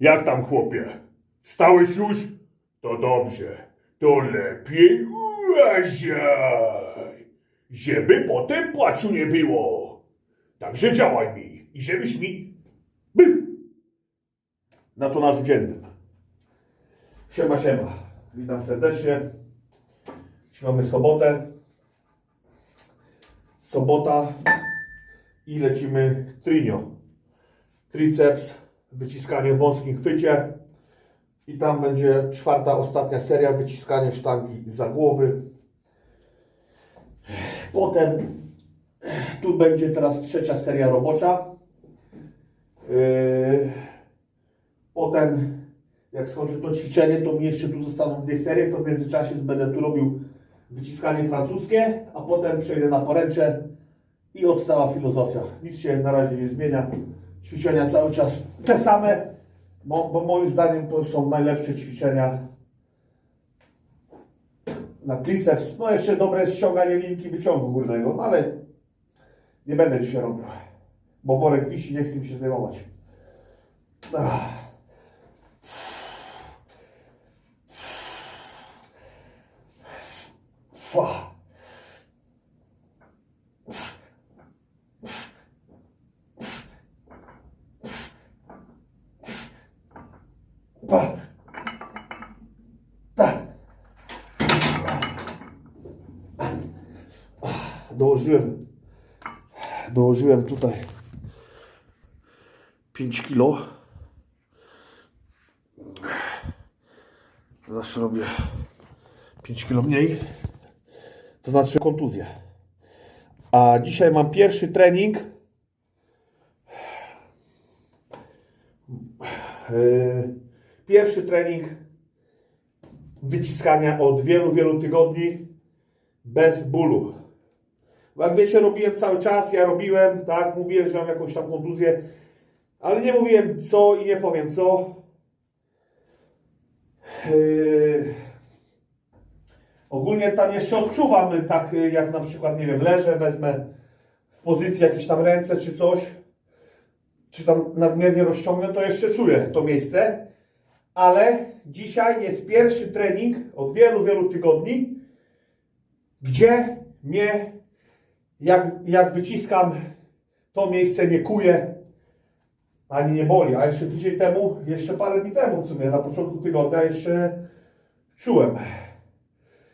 Jak tam, chłopie? Wstałeś już? To dobrze. To lepiej uważaj. Żeby potem płaczu nie było. Także działaj mi. I żebyś mi był na tonażu dziennym. Siema, siema. Witam serdecznie. Dziś mamy sobotę. Sobota i lecimy trinio. Triceps, wyciskanie w wąskim chwycie. I tam będzie czwarta, ostatnia seria, wyciskanie sztangi za głowy. Potem tu będzie teraz trzecia seria robocza. Yy, Potem, jak skończę to ćwiczenie, to mi jeszcze tu zostaną dwie serie. To w międzyczasie będę tu robił wyciskanie francuskie, a potem przejdę na poręcze i od cała filozofia. Nic się na razie nie zmienia. Ćwiczenia cały czas te same, bo, bo moim zdaniem to są najlepsze ćwiczenia na triceps. No jeszcze dobre ściąganie linki wyciągu górnego, no ale nie będę dzisiaj robił, bo worek wisi, nie chcę mi się zdejmować. Ach. Fua. Pa. Ta. Dołożyłem, dołożyłem tutaj 5 kilo. Zawsze robię 5 kilo mniej. To znaczy kontuzję. A dzisiaj mam pierwszy trening. Yy, Pierwszy trening wyciskania od wielu, wielu tygodni bez bólu. Jak wiecie, robiłem cały czas, ja robiłem, tak, mówiłem, że mam jakąś tam kontuzję, ale nie mówiłem co i nie powiem co. Yy, Ogólnie tam jeszcze odczuwam, tak jak na przykład, nie wiem, leżę, wezmę w pozycji jakieś tam ręce czy coś, czy tam nadmiernie rozciągnę, to jeszcze czuję to miejsce. Ale dzisiaj jest pierwszy trening od wielu, wielu tygodni, gdzie mnie, jak, jak wyciskam, to miejsce nie kuje, ani nie boli. A jeszcze tydzień temu, jeszcze parę dni temu w sumie, na początku tygodnia jeszcze czułem.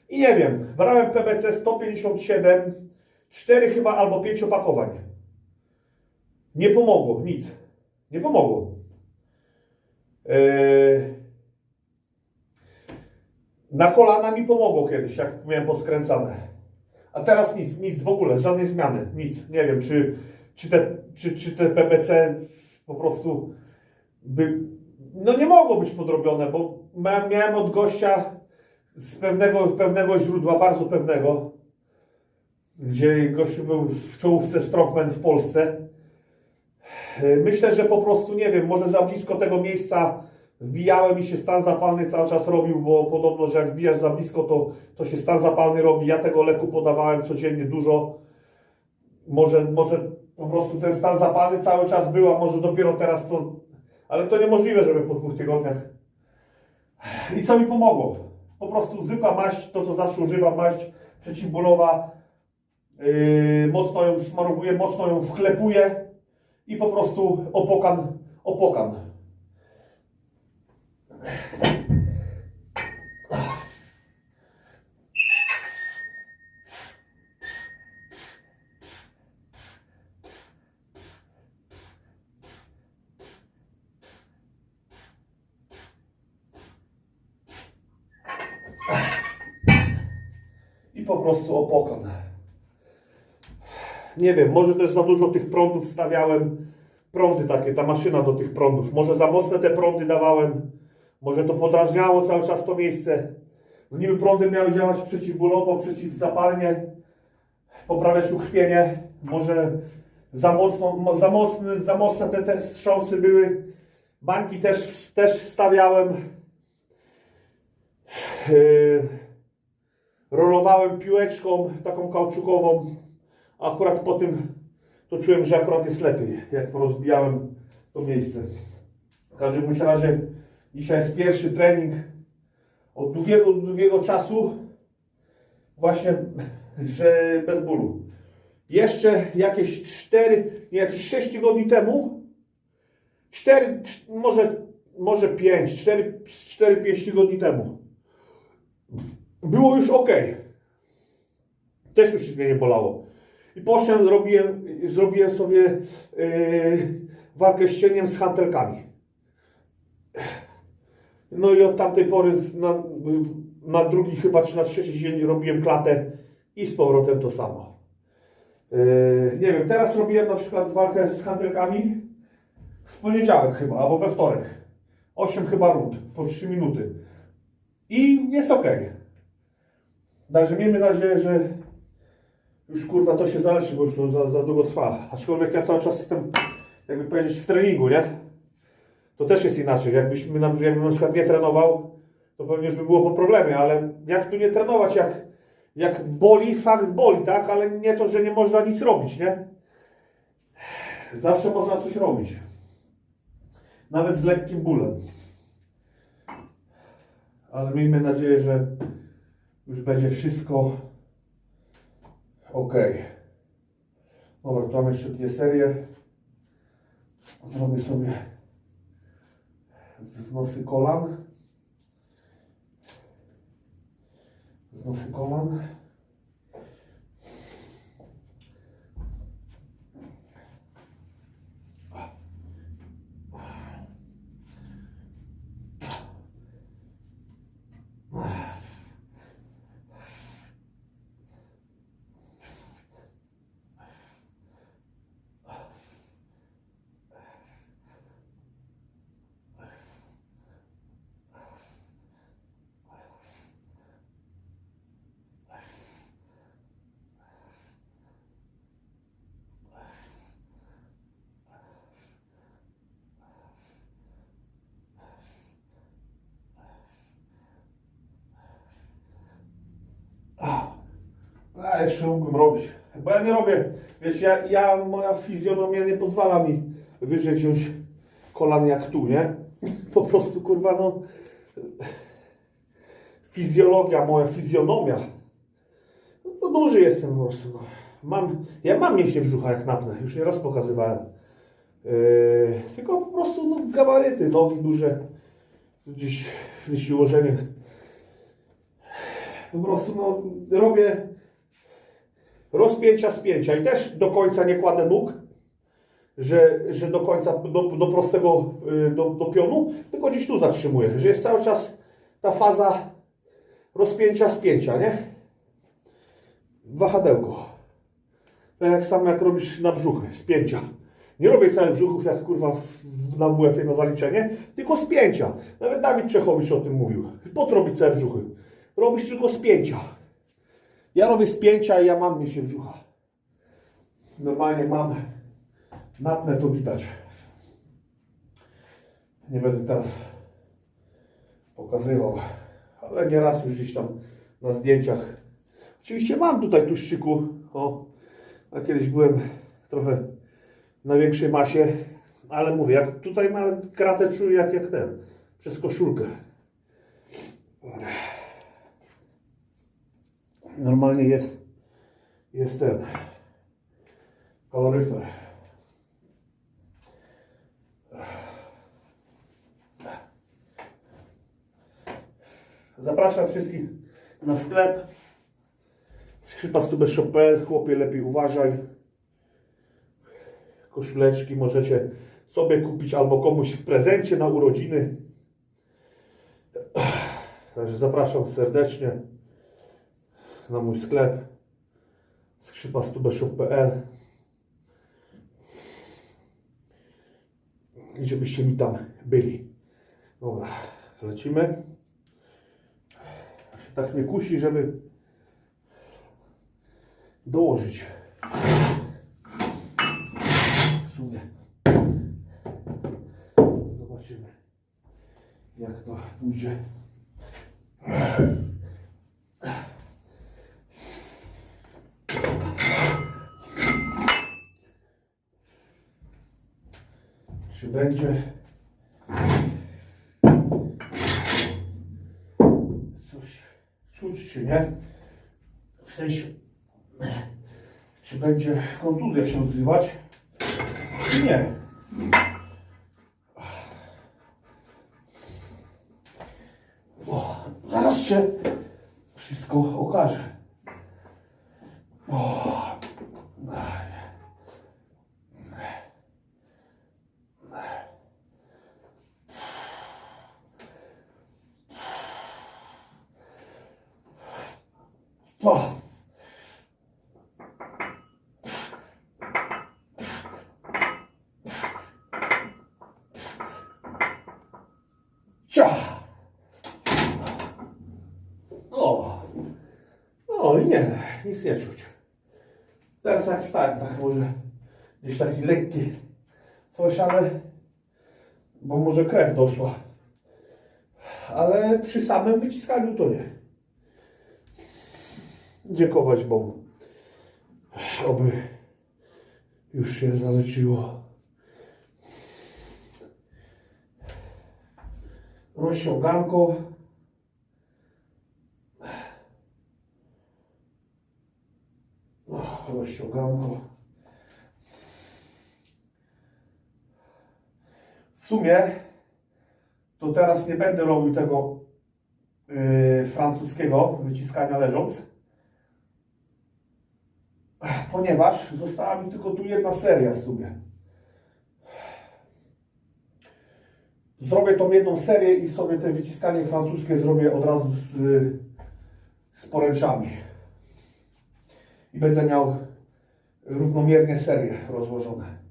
I nie wiem, brałem PBC 157, 4 chyba albo 5 opakowań. Nie pomogło, nic. Nie pomogło. Yy... Na kolana mi pomogło kiedyś, jak miałem poskręcane. A teraz nic, nic w ogóle, żadnej zmiany, nic. Nie wiem, czy, czy, te, czy, czy te PBC po prostu by. No nie mogło być podrobione, bo miałem, od gościa z pewnego, pewnego źródła, bardzo pewnego, gdzie gościu był w czołówce Strongman w Polsce. Myślę, że po prostu, nie wiem, może za blisko tego miejsca wbijałem i się stan zapalny cały czas robił, bo podobno, że jak wbijasz za blisko, to, to się stan zapalny robi. Ja tego leku podawałem codziennie dużo. Może, może po prostu ten stan zapalny cały czas był, a może dopiero teraz to... Ale to niemożliwe, żeby po dwóch tygodniach. I co mi pomogło? Po prostu zwykła maść, to co zawsze używam, maść przeciwbólowa. Yy, mocno ją smarowuję, mocno ją wklepuję i po prostu opokan, opokan. I po prostu opokan. Nie wiem, może też za dużo tych prądów stawiałem. Prądy takie, ta maszyna do tych prądów. Może za mocne te prądy dawałem. Może to podrażniało cały czas to miejsce. No niby prądy miały działać przeciwbólowo, przeciwzapalnie, poprawiać ukrwienie. Może za, mocno, mo- za, mocny, za mocne te, te wstrząsy były. Bańki też, też wstawiałem. Yy, rolowałem piłeczką taką kauczukową. Akurat po tym to czułem, że akurat jest lepiej, jak rozbijałem to miejsce. W każdym razie dzisiaj jest pierwszy trening od długiego, długiego czasu właśnie, że bez bólu. Jeszcze jakieś 4, nie, jakieś 6 tygodni temu 4, może, może 5, 4, 4-5 tygodni temu było już ok. Też już mnie nie bolało. I poszedłem, zrobiłem, zrobiłem sobie yy, walkę z cieniem z hantelkami. No i od tamtej pory na, na drugi chyba czy na trzeci dzień robiłem klatę i z powrotem to samo. Yy, nie wiem, teraz robiłem na przykład walkę z hantelkami w poniedziałek chyba, albo we wtorek. 8 chyba rund, po 3 minuty. I jest ok. Także miejmy nadzieję, że już kurwa to się zaleczy, bo już to za, za długo trwa. Aczkolwiek ja cały czas jestem, jakby powiedzieć, w treningu, nie? To też jest inaczej. Jakbyśmy na, jakbym na przykład nie trenował, to pewnie już by było po problemie, ale jak tu nie trenować, jak, jak boli, fakt boli, tak? Ale nie to, że nie można nic robić, nie? Zawsze można coś robić. Nawet z lekkim bólem. Ale miejmy nadzieję, że już będzie wszystko ok. Dobra, tu mam jeszcze dwie serie. Zrobię sobie wznosy kolan. Wznosy kolan. A jeszcze mógłbym robić. Bo ja nie robię. Wiesz, ja, ja moja fizjonomia nie pozwala mi wyżej wziąć kolan jak tu, nie? Po prostu kurwa no. Fizjologia, moja fizjonomia. No, za duży jestem po prostu. No. Mam, ja mam mięśnie brzucha jak napnę, już nieraz pokazywałem. Yy, tylko po prostu no, gabaryty, nogi duże. Gdzieś jeśli ułożenie. Po prostu no, robię rozpięcia, spięcia i też do końca nie kładę nóg, że, że do końca, do, do prostego, y, do, do pionu, tylko gdzieś tu zatrzymuję, że jest cały czas ta faza rozpięcia, spięcia, nie? Wahadełko. Tak jak samo jak robisz na brzuchy, spięcia. Nie robię całych brzuchów jak kurwa w, na WF-ie na zaliczenie, tylko spięcia. Nawet Dawid Czechowicz o tym mówił. Po co robić całe brzuchy? Robisz tylko spięcia. Ja robię spięcia i ja mam mięśnie brzucha. Normalnie mam. Napnę to widać. Nie będę teraz pokazywał, ale nieraz już gdzieś tam na zdjęciach. Oczywiście mam tutaj tuszczyku. O, a kiedyś byłem trochę na większej masie, ale mówię, jak tutaj nawet kratę czuję jak, jak ten, przez koszulkę. Normalnie jest, jest ten kaloryfer. Zapraszam wszystkich na sklep skrzypastube.pl Chłopie, lepiej uważaj. Koszuleczki możecie sobie kupić albo komuś w prezencie na urodziny. Także zapraszam serdecznie na mój sklep skrzypastubeszop.pl i żebyście mi tam byli. Dobra, lecimy. Tak nie kusi, żeby dołożyć. W sumie. Zobaczymy, jak to pójdzie. Czy będzie Coś czuć, czy nie? W sensie, czy będzie kontuzja się odzywać, czy nie? O, zaraz się wszystko okaże. O. Aj. O. Cia. O. O, i nie, nic nie czuć. Teraz jak wstałem, tak może gdzieś taki lekki coś, ale bo może krew doszła. Ale przy samym wyciskaniu to nie. Dziękować Bogu. Oby już się zaleczyło. Rozciąganko. W sumie to teraz nie będę robił tego yy, francuskiego wyciskania leżąc, ponieważ została mi tylko tu jedna seria w sumie. Zrobię tą jedną serię i sobie te wyciskanie francuskie zrobię od razu z, z poręczami. I będę miał równomiernie serie rozłożone.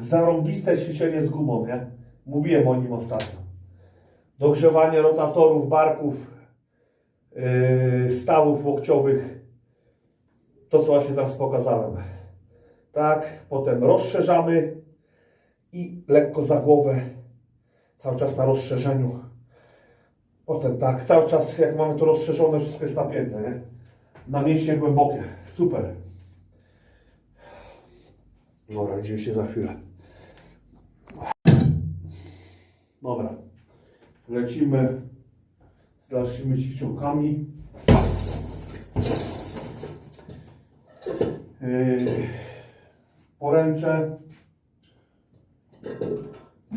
Zarąbiste ćwiczenie z gumą, nie? Mówiłem o nim ostatnio. Dogrzewanie rotatorów, barków, yy, stawów łokciowych. To, co właśnie teraz pokazałem. Tak, potem rozszerzamy i lekko za głowę. Cały czas na rozszerzeniu. Potem tak, cały czas jak mamy to rozszerzone, wszystko jest napięte, nie? Na mięśnie głębokie. Super. Dobra, widzimy się za chwilę. Dobra. Lecimy z dalszymi ćwiczonkami. Yy, poręcze.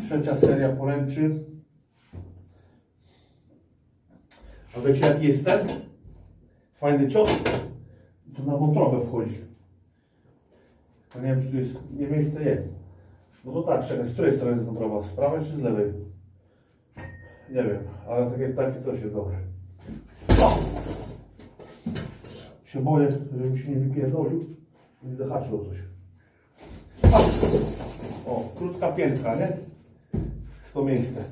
Trzecia seria poręczy. A wiecie jaki jest ten? Fajny cios. To na wątrobę wchodzi. Nie wiem, czy tu jest, nie miejsce jest. No to tak, czekaj, z której strony jest wątroba? Z prawej czy z lewej? Nie wiem, ale takie, takie coś jest dobre. O! Się boję, żebym się nie wypierdolił i zahaczył o coś. O! krótka piętka, nie? W to miejsce.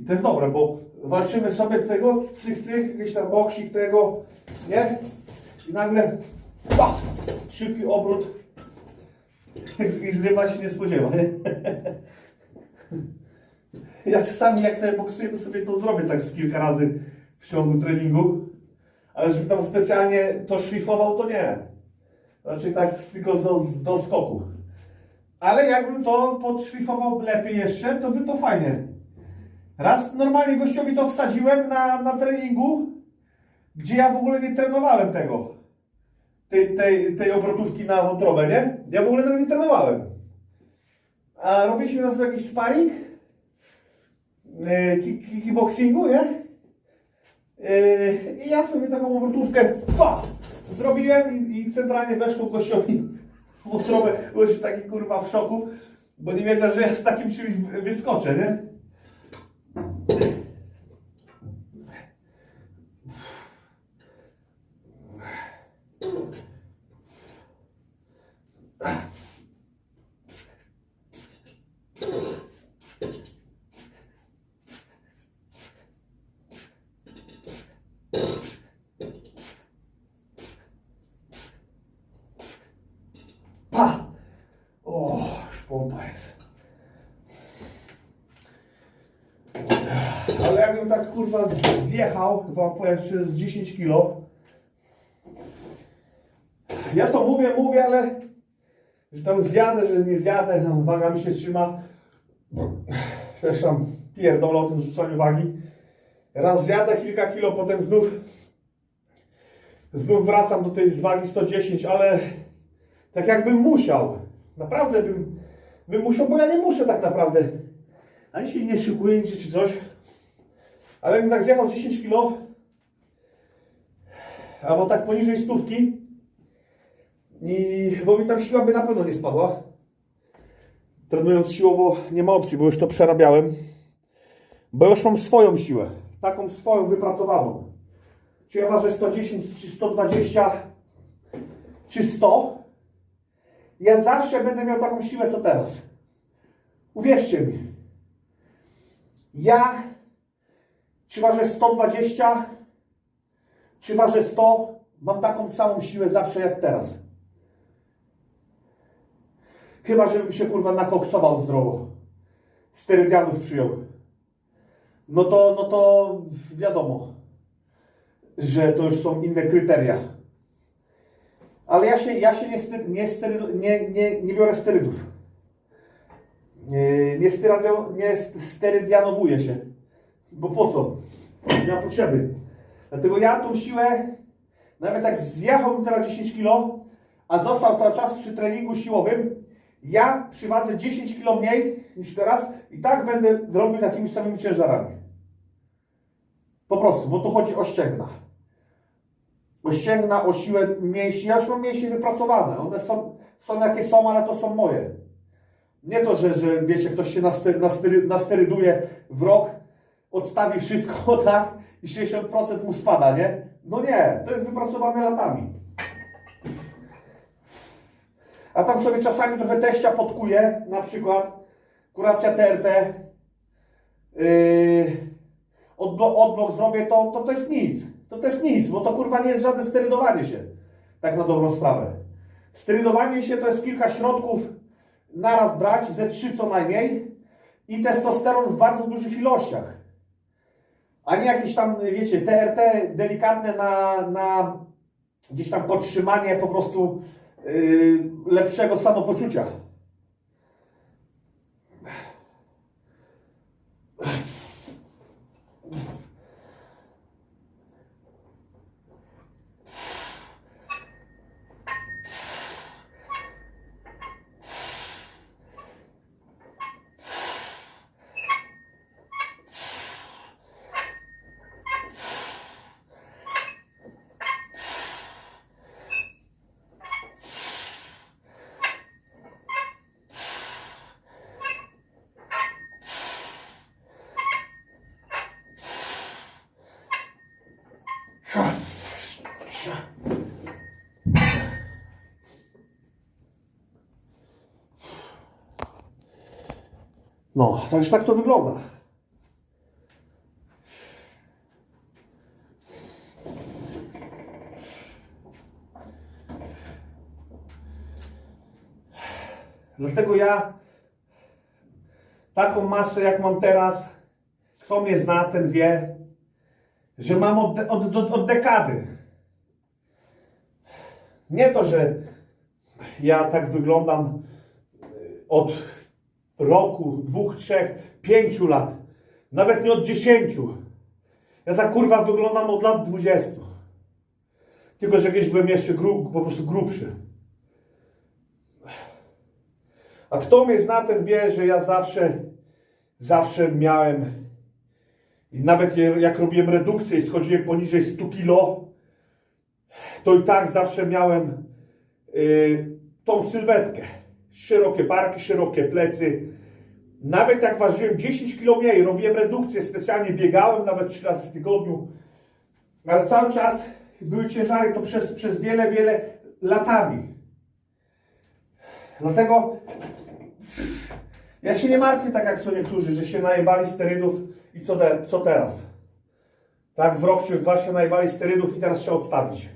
I to jest dobre, bo walczymy sobie z tego, cyk, cyk, jakiś tam boksik tego, nie? I nagle, pa, szybki obrót i zrywa się nie spodziewa, nie? Ja czasami jak sobie boksuję, to sobie to zrobię tak z kilka razy w ciągu treningu, ale żeby tam specjalnie to szlifował, to nie. Raczej tak tylko do, do skoku. Ale jakbym to podszlifował lepiej jeszcze, to by to fajnie Raz normalnie gościowi to wsadziłem na, na treningu, gdzie ja w ogóle nie trenowałem tego. Tej, tej, tej obrotówki na wątrobę, nie? Ja w ogóle tego nie trenowałem. A robiliśmy na jakiś sparring yy, kick- kickboxingu, nie? Yy, I ja sobie taką obrotówkę pa, zrobiłem i, i centralnie weszło gościowi wątrobę. Byłeś taki kurwa w szoku, bo nie wiedział, że ja z takim czymś wyskoczę, nie? Pa! O, już pompa jest. Tak kurwa zjechał, wam powiem, że z 10 kilo. Ja to mówię, mówię, ale że tam zjadę, że nie zjadę, tam waga mi się trzyma. Też tam pierdolę o tym rzucaniu wagi. Raz zjadę kilka kilo, potem znów znów wracam do tej wagi 110, ale tak jakbym musiał. Naprawdę bym, bym musiał, bo ja nie muszę tak naprawdę. Ani się nie szykuję, nic czy coś. Ale bym tak zjechał 10 kilo, albo tak poniżej stówki, i, bo mi tam siła by na pewno nie spadła. Trenując siłowo nie ma opcji, bo już to przerabiałem. Bo już mam swoją siłę, taką swoją wypracowaną. Czy ja ważę 110, czy 120, czy 100, ja zawsze będę miał taką siłę co teraz. Uwierzcie mi. Ja, czy ważę 120, czy ważę 100, mam taką samą siłę zawsze jak teraz. Chyba, żebym się kurwa nakoksował zdrowo. Sterydianów przyjął. No to, no to wiadomo, że to już są inne kryteria. Ale ja się, ja się nie, ster, nie, nie, nie, nie biorę sterydów. Nie, nie, styradio, nie sterydianowuję się. Bo po co? Nie ma potrzeby. Dlatego ja tą siłę, nawet jak zjechałbym teraz 10 kg, a został cały czas przy treningu siłowym, ja przy wadze 10 kg mniej niż teraz i tak będę robił takimi samymi ciężarami. Po prostu, bo tu chodzi o ścięgna o ścięgna, o siłę mięśni. Ja już mam mięśnie wypracowane. One są, są jakie są, ale to są moje. Nie to, że, że wiecie, ktoś się nastery, nastery, nasteryduje w rok, odstawi wszystko, tak, i 60% mu spada, nie? No nie, to jest wypracowane latami. A tam sobie czasami trochę teścia podkuje, na przykład kuracja TRT, yy, odblok, odblok zrobię, to, to to jest nic. To to jest nic, bo to kurwa nie jest żadne sterydowanie się. Tak na dobrą sprawę. Sterydowanie się to jest kilka środków naraz brać, ze trzy co najmniej i testosteron w bardzo dużych ilościach. A nie jakieś tam, wiecie, TRT delikatne na, na gdzieś tam podtrzymanie po prostu yy, lepszego samopoczucia. No, także tak to wygląda. Dlatego ja taką masę jak mam teraz, kto mnie zna, ten wie, że mam od, od, od, od dekady. Nie to, że ja tak wyglądam y, od roku, dwóch, trzech, pięciu lat, nawet nie od dziesięciu. Ja tak kurwa wyglądam od lat dwudziestu. Tylko, że kiedyś byłem jeszcze gru, po prostu grubszy. A kto mnie zna, ten wie, że ja zawsze, zawsze miałem, i nawet jak robiłem redukcję i schodziłem poniżej 100 kilo, to i tak zawsze miałem y, tą sylwetkę. Szerokie barki, szerokie plecy, Nawet jak ważyłem 10 kg mniej, robiłem redukcję, specjalnie biegałem nawet 3 razy w tygodniu, ale cały czas były ciężary to przez, przez wiele, wiele latami. Dlatego ja się nie martwię tak jak są niektórzy, że się najebali sterydów i co, de, co teraz? Tak, w rok czy w się najebali sterydów i teraz się odstawić.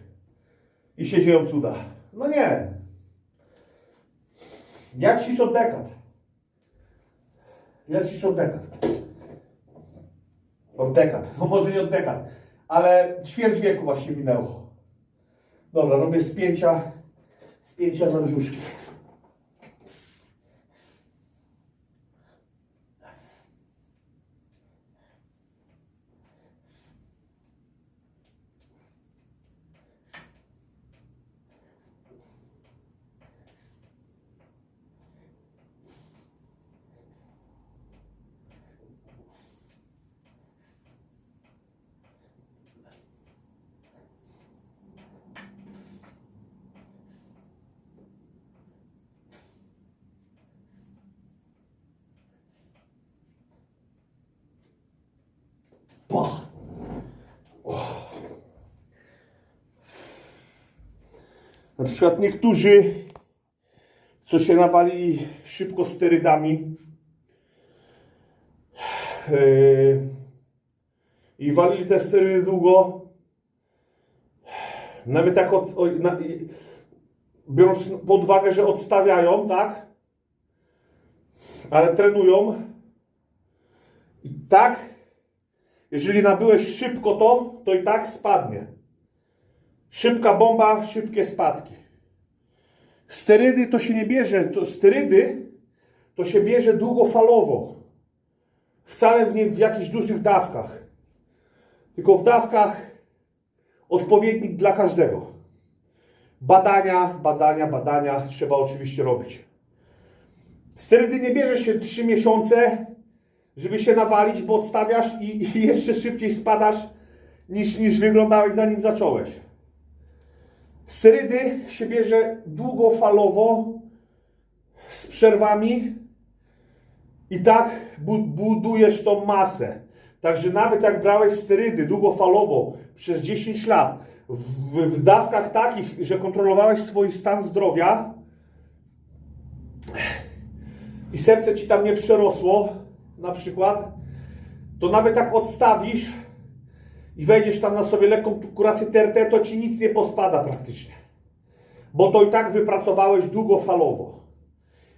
I się dzieją cuda. No nie. Ja ćwicz od dekad. Ja ćwicz od dekad. Od dekad. No może nie od dekad, ale ćwierć wieku właśnie minęło. Dobra, robię spięcia, spięcia na brzuszki. Na przykład niektórzy, co się nawali szybko sterydami yy, i walili te sterydy długo, nawet tak od, o, na, biorąc pod uwagę, że odstawiają, tak? Ale trenują. I tak jeżeli nabyłeś szybko to, to i tak spadnie. Szybka bomba, szybkie spadki. Sterydy to się nie bierze, to sterydy to się bierze długofalowo. Wcale w nie w jakichś dużych dawkach. Tylko w dawkach odpowiednich dla każdego. Badania, badania, badania trzeba oczywiście robić. Sterydy nie bierze się 3 miesiące, żeby się nawalić, bo odstawiasz i, i jeszcze szybciej spadasz niż, niż wyglądałeś zanim zacząłeś. Sterydy się bierze długofalowo, z przerwami i tak bu- budujesz tą masę. Także nawet jak brałeś sterydy długofalowo przez 10 lat, w, w dawkach takich, że kontrolowałeś swój stan zdrowia i serce ci tam nie przerosło, na przykład, to nawet jak odstawisz i wejdziesz tam na sobie lekką kurację TRT, to ci nic nie pospada praktycznie. Bo to i tak wypracowałeś długofalowo.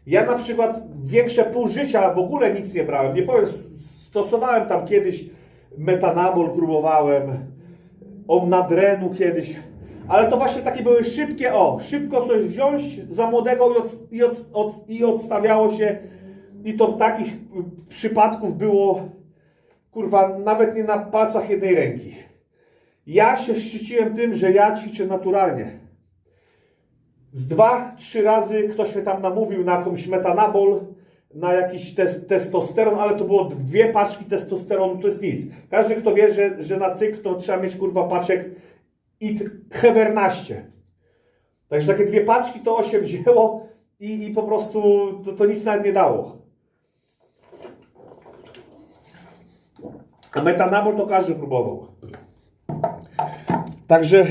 Ja na przykład większe pół życia w ogóle nic nie brałem. Nie powiem, stosowałem tam kiedyś metanabol, próbowałem, omnadrenu kiedyś, ale to właśnie takie były szybkie, o, szybko coś wziąć za młodego i, od, i, od, i odstawiało się i to takich przypadków było, kurwa, nawet nie na palcach jednej ręki. Ja się szczyciłem tym, że ja ćwiczę naturalnie. Z dwa, trzy razy ktoś mnie tam namówił na jakąś metanabol, na jakiś tes, testosteron, ale to było dwie paczki testosteronu, to jest nic. Każdy, kto wie, że, że na cykl to trzeba mieć kurwa paczek IT H14. Także takie dwie paczki to 8 wzięło i, i po prostu to, to nic nawet nie dało. A metanabol to każdy próbował. Także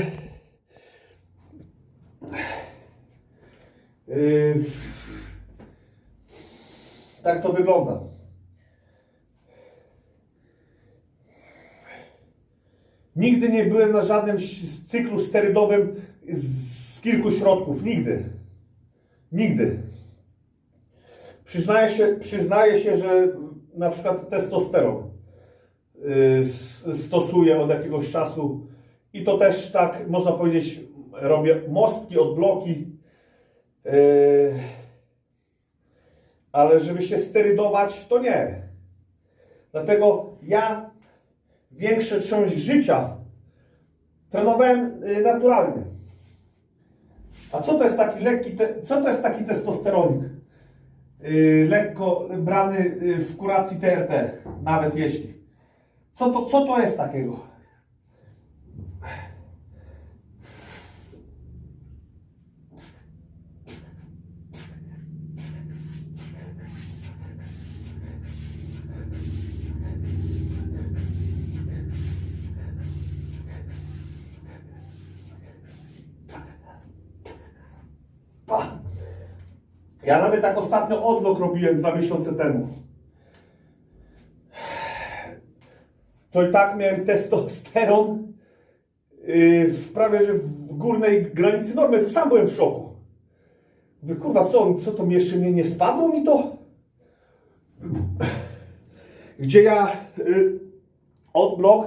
yy, tak to wygląda. Nigdy nie byłem na żadnym cyklu sterydowym z kilku środków. Nigdy. Nigdy. Przyznaję się, przyznaję się, że na przykład testosteron stosuję od jakiegoś czasu i to też tak, można powiedzieć, robię mostki, odbloki. y, Ale żeby się sterydować, to nie. Dlatego ja większą część życia trenowałem y, naturalnie. A co to jest taki lekki, co to jest taki testosteronik? Lekko brany y, w kuracji TRT, nawet jeśli. Co to, co to jest takiego? Ja nawet tak ostatnio odlot robiłem dwa miesiące temu. To i tak miałem testosteron yy, w prawie że w górnej granicy normy. Sam byłem w szoku. Wy kurwa, co, co to jeszcze nie, spadło mi to? Gdzie ja y, odblok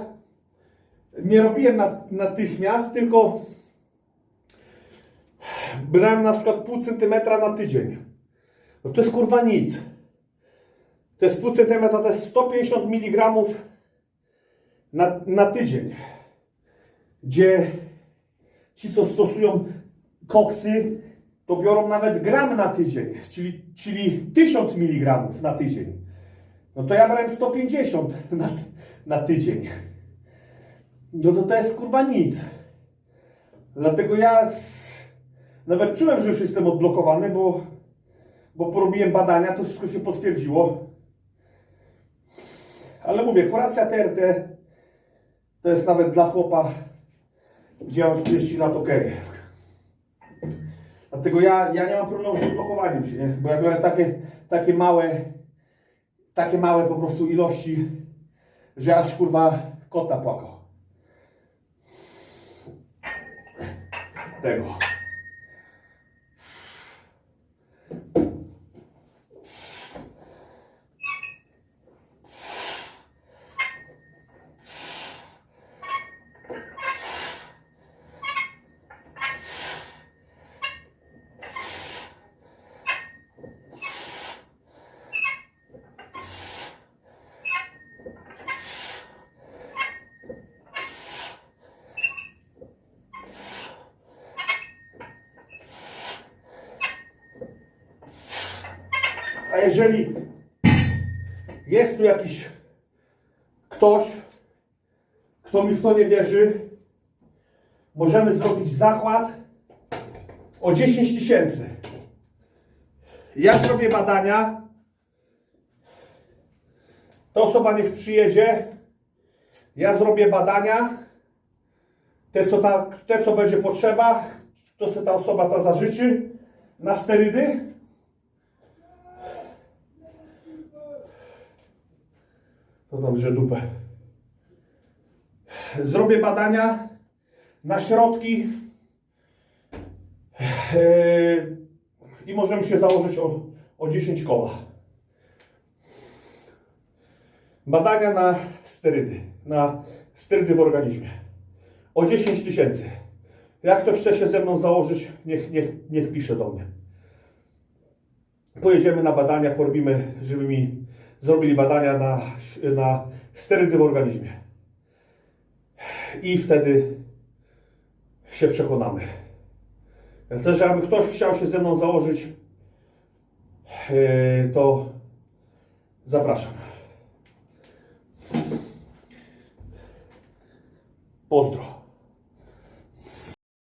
nie robiłem na, natychmiast, tylko brałem na przykład pół centymetra na tydzień. No to jest kurwa nic. To jest pół centymetra, to jest 150 mg na, na tydzień. Gdzie ci, co stosują koksy, to biorą nawet gram na tydzień, czyli, czyli 1000 mg na tydzień. No to ja brałem 150 na, na tydzień. No to to jest kurwa nic. Dlatego ja nawet czułem, że już jestem odblokowany, bo, bo porobiłem badania, to wszystko się potwierdziło. Ale mówię, kuracja TRT to jest nawet dla chłopa, gdzie mam 40 lat, ok. Dlatego ja, ja nie mam problemu z odblokowaniem się, nie? bo ja biorę takie, takie małe, takie małe po prostu ilości, że aż kurwa kota płakał. Tego. A jeżeli jest tu jakiś ktoś, kto mi w to nie wierzy, możemy zrobić zakład o 10 tysięcy. Ja zrobię badania. Ta osoba niech przyjedzie. Ja zrobię badania. Te, co, ta, te, co będzie potrzeba, to, co ta osoba ta zażyczy, na sterydy. To tam że dupę. Zrobię badania na środki yy, i możemy się założyć o, o 10 koła. Badania na sterydy, na sterydy w organizmie. O 10 tysięcy. Jak ktoś chce się ze mną założyć, niech, niech, niech pisze do mnie. Pojedziemy na badania, porobimy, żeby mi zrobili badania na, na sterydy w organizmie. I wtedy się przekonamy. Też, jakby ktoś chciał się ze mną założyć, yy, to zapraszam. Pozdro.